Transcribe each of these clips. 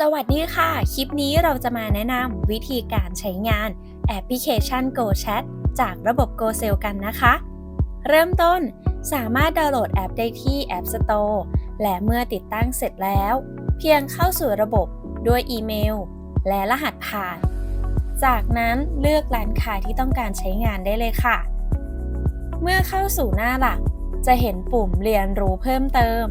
สวัสดีค่ะ คลิปนี้เราจะมาแนะนำวิธีการใช้งานแอปพลิเคชัน Go Chat จากระบบ Go Sale กันนะคะ เริ่มต้นสามารถดาวน์โหลดแอปได้ที่ App Store และเมื่อติดตั้งเสร็จแล้ว เพียงเข้าสู่ระบบด้วยอีเมล และรหัสผ่าน จากนั้นเลือกร้านค้าที่ต้องการใช้งานได้เลยค่ะ เมื่อเข้าสู่หน้าหลัก จะเห็นปุ่มเรียนรู้เพิ่มเติม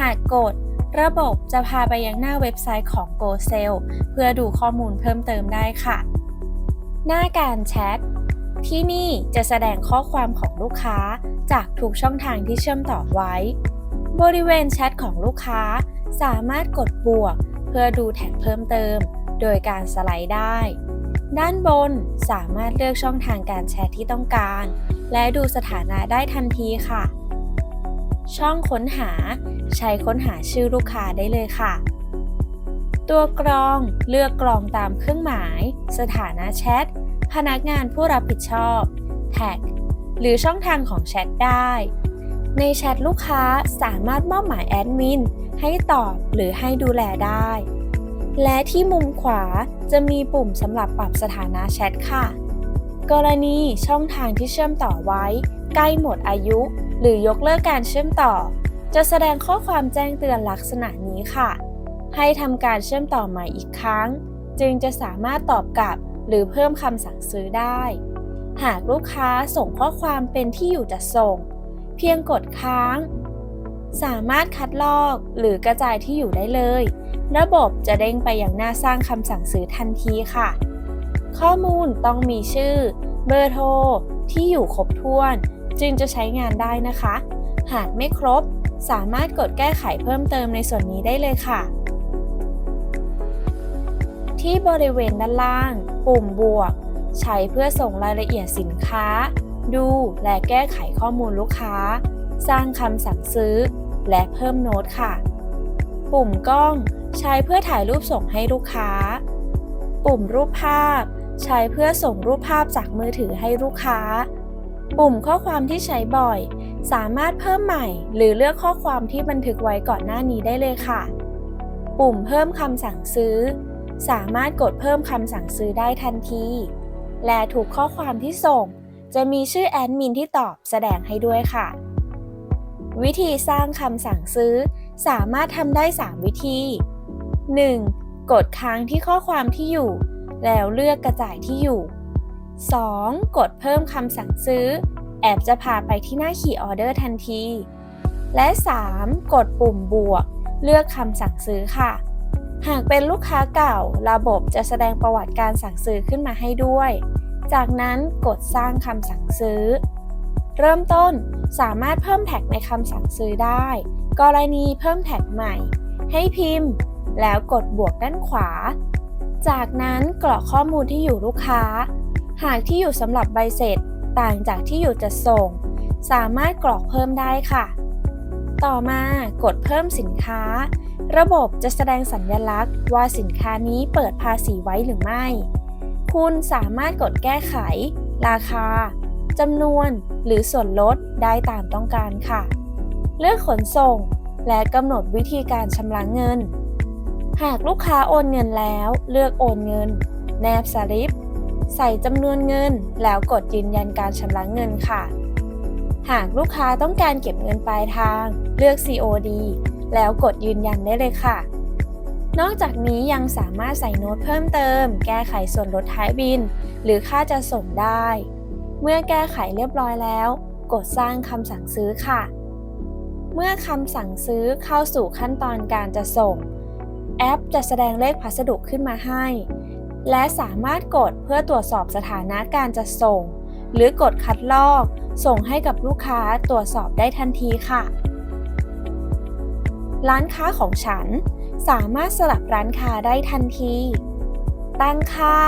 หากกด ระบบจะพาไปยังหน้าเว็บไซต์ของ GoSell เพื่อดูข้อมูลเพิ่มเติมได้ค่ะ หน้าการแชท ที่นี่จะแสดงข้อความของลูกค้าจากทุกช่องทางที่เชื่อมต่อไว้ บริเวณแชทของลูกค้าสามารถกดบวก เพื่อดูแท็กเพิ่มเติม โดยการสไลด์ได้ ด้านบนสามารถเลือกช่องทางการแชทที่ต้องการ และดูสถานะได้ทันทีค่ะ ช่องค้นหา ใช้ค้นหาชื่อลูกค้าได้เลยค่ะ ตัวกรองเลือกกรองตามเครื่องหมาย สถานะแชท พนักงานผู้รับผิดชอบ แท็ก หรือช่องทางของแชทได้ ในแชทลูกค้าสามารถมอบหมายแอดมินให้ตอบหรือให้ดูแลได้ และที่มุมขวาจะมีปุ่มสำหรับปรับสถานะแชทค่ะ กรณีช่องทางที่เชื่อมต่อไว้ ใกล้หมดอายุ หรือยกเลิกการเชื่อมต่อ จะแสดงข้อความแจ้งเตือนลักษณะนี้ค่ะ ให้ทำการเชื่อมต่อใหม่อีกครั้ง จึงจะสามารถตอบกลับหรือเพิ่มคำสั่งซื้อได้ หากลูกค้าส่งข้อความเป็นที่อยู่จะส่ง เพียงกดค้าง สามารถคัดลอกหรือกระจายที่อยู่ได้เลย ระบบจะเด้งไปอยังหน้าสร้างคำสั่งซื้อทันทีค่ะ ข้อมูลต้องมีชื่อ เบอร์โทร ที่อยู่ครบถ้วน จึงจะใช้งานได้นะคะ หากไม่ครบ สามารถกดแก้ไขเพิ่มเติมในส่วนนี้ได้เลยค่ะ ที่บริเวณด้านล่าง ปุ่มบวก ใช้เพื่อส่งรายละเอียดสินค้า ดูและแก้ไขข้อมูลลูกค้า สร้างคำสั่งซื้อ และเพิ่มโน้ตค่ะ ปุ่มกล้องใช้เพื่อถ่ายรูปส่งให้ลูกค้า ปุ่มรูปภาพ ใช้เพื่อส่งรูปภาพจากมือถือให้ลูกค้า ปุ่มข้อความที่ใช้บ่อย สามารถเพิ่มใหม่ หรือเลือกข้อความที่บันทึกไว้ก่อนหน้านี้ได้เลยค่ะ ปุ่มเพิ่มคำสั่งซื้อ สามารถกดเพิ่มคำสั่งซื้อได้ทันที และถูกข้อความที่ส่ง จะมีชื่อแอดมินที่ตอบแสดงให้ด้วยค่ะ วิธีสร้างคำสั่งซื้อ สามารถทำได้ 3 วิธี 1. กดค้างที่ข้อความที่อยู่ แล้วเลือกกระจายที่อยู่ 2. กดเพิ่มคำสั่งซื้อ แอปจะพาไปที่หน้าขีออเดอร์ทันที และ 3. กดปุ่มบวก เลือกคำสั่งซื้อค่ะ หากเป็นลูกค้าเก่า ระบบจะแสดงประวัติการสั่งซื้อขึ้นมาให้ด้วย จากนั้นกดสร้างคำสั่งซื้อ เริ่มต้นสามารถเพิ่มแท็กในคำสั่งซื้อได้ กรณีเพิ่มแท็กใหม่ ให้พิมพ์ แล้วกดบวกด้านขวา จากนั้นกรอกข้อมูลที่อยู่ลูกค้า หากที่อยู่สำหรับใบเสร็จต่างจากที่อยู่จะส่ง สามารถกรอกเพิ่มได้ค่ะ ต่อมากดเพิ่มสินค้า ระบบจะแสดงสัญลักษณ์ ว่าสินค้านี้เปิดภาษีไว้หรือไม่ คุณสามารถกดแก้ไข ราคาจำนวนหรือส่วนลดได้ตามต้องการค่ะ เลือกขนส่งและกำหนดวิธีการชำระเงิน หากลูกค้าโอนเงินแล้ว เลือกโอนเงิน แนบสลิป ใส่จำนวนเงิน แล้วกดยืนยันการชำระเงินค่ะ หากลูกค้าต้องการเก็บเงินปลายทาง เลือก COD แล้วกดยืนยันได้เลยค่ะ นอกจากนี้ยังสามารถใส่โน้ตเพิ่มเติม แก้ไขส่วนลดท้ายบิน หรือค่าจะส่งได้ เมื่อแก้ไขเรียบร้อยแล้ว กดสร้างคำสั่งซื้อค่ะ เมื่อคำสั่งซื้อเข้าสู่ขั้นตอนการจะส่ง แอปจะแสดงเลขพัสดุขึ้นมาให้ และสามารถกดเพื่อตรวจสอบสถานะการจะส่ง หรือกดคัดลอก ส่งให้กับลูกค้าตรวจสอบได้ทันทีค่ะ ร้านค้าของฉัน สามารถสลับร้านค้าได้ทันที ตั้งค่า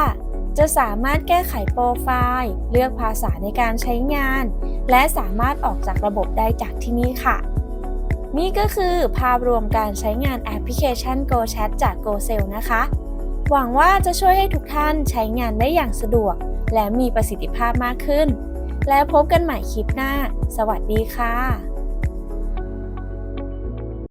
จะสามารถแก้ไขโปรไฟล์ เลือกภาษาในการใช้งาน และสามารถออกจากระบบได้จากที่นี่ค่ะนี่ก็คือภาพรวมการใช้งานแอปพลิเคชัน Go Chat จาก GoSell นะคะ หวังว่าจะช่วยให้ทุกท่านใช้งานได้อย่างสะดวก และมีประสิทธิภาพมากขึ้น แล้วพบกันใหม่คลิปหน้า สวัสดีค่ะ